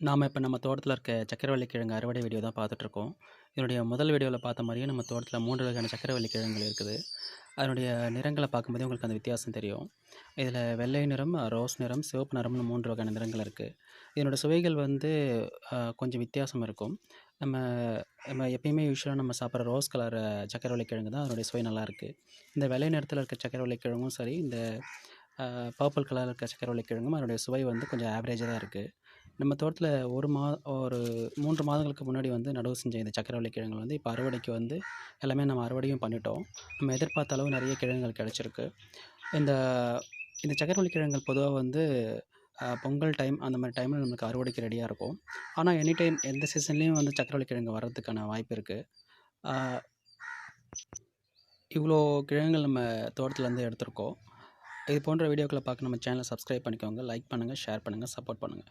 நாம் இப்போ நம்ம தோட்டத்தில் இருக்க சக்கரவள்ளி கிழங்கு அறுவடை வீடியோ தான் பார்த்துட்ருக்கோம் இதனுடைய முதல் வீடியோவில் பார்த்த மாதிரியே நம்ம தோட்டத்தில் மூன்று வகையான சக்கரவள்ளி கிழங்குகள் இருக்குது. அதனுடைய நிறங்களை பார்க்கும்போதே உங்களுக்கு அந்த வித்தியாசம் தெரியும். இதில் வெள்ளை நிறம் ரோஸ் நிறம் சிவப்பு நிறம்னு மூன்று வகையான நிறங்கள் இருக்குது இதனோட சுவைகள் வந்து கொஞ்சம் வித்தியாசம் இருக்கும். நம்ம நம்ம எப்பயுமே யூஸ்வலாக நம்ம சாப்பிட்ற ரோஸ் கலர் சக்கரவள்ளி கிழங்கு தான் அதனுடைய சுவை நல்லாயிருக்கு இந்த வெள்ளை நிறத்தில் இருக்க சக்கரவள்ளி கிழங்கும் சரி இந்த பர்பிள் கலரில் இருக்க சக்கரவள்ளி கிழங்கும் அதனுடைய சுவை வந்து கொஞ்சம் ஆவரேஜாக தான் இருக்குது நம்ம தோட்டத்தில் ஒரு மா ஒரு மூன்று மாதங்களுக்கு முன்னாடி வந்து நடவு செஞ்ச இந்த சக்கரவள்ளி கிழங்கு வந்து இப்போ அறுவடைக்கு வந்து எல்லாமே நம்ம அறுவடையும் பண்ணிட்டோம். நம்ம எதிர்பார்த்த அளவு நிறைய கிழங்குகள் கிடச்சிருக்கு. இந்த இந்த சக்கரவள்ளி கிழங்குகள் பொதுவாக வந்து பொங்கல் டைம் அந்த மாதிரி டைமில் நமக்கு அறுவடைக்கு ரெடியாக இருக்கும். ஆனால் எனி டைம் எந்த சீசன்லேயும் வந்து சக்கரவள்ளி கிழங்கு வர்றதுக்கான வாய்ப்பு இருக்குது இவ்வளோ கிழங்குகள் நம்ம தோட்டத்துலேருந்து எடுத்திருக்கோம். இது போன்ற வீடியோக்களை பார்க்க நம்ம சேனலை சப்ஸ்கிரைப் பண்ணிக்கோங்க. லைக் பண்ணுங்கள் ஷேர் பண்ணுங்கள் சப்போர்ட் பண்ணுங்கள்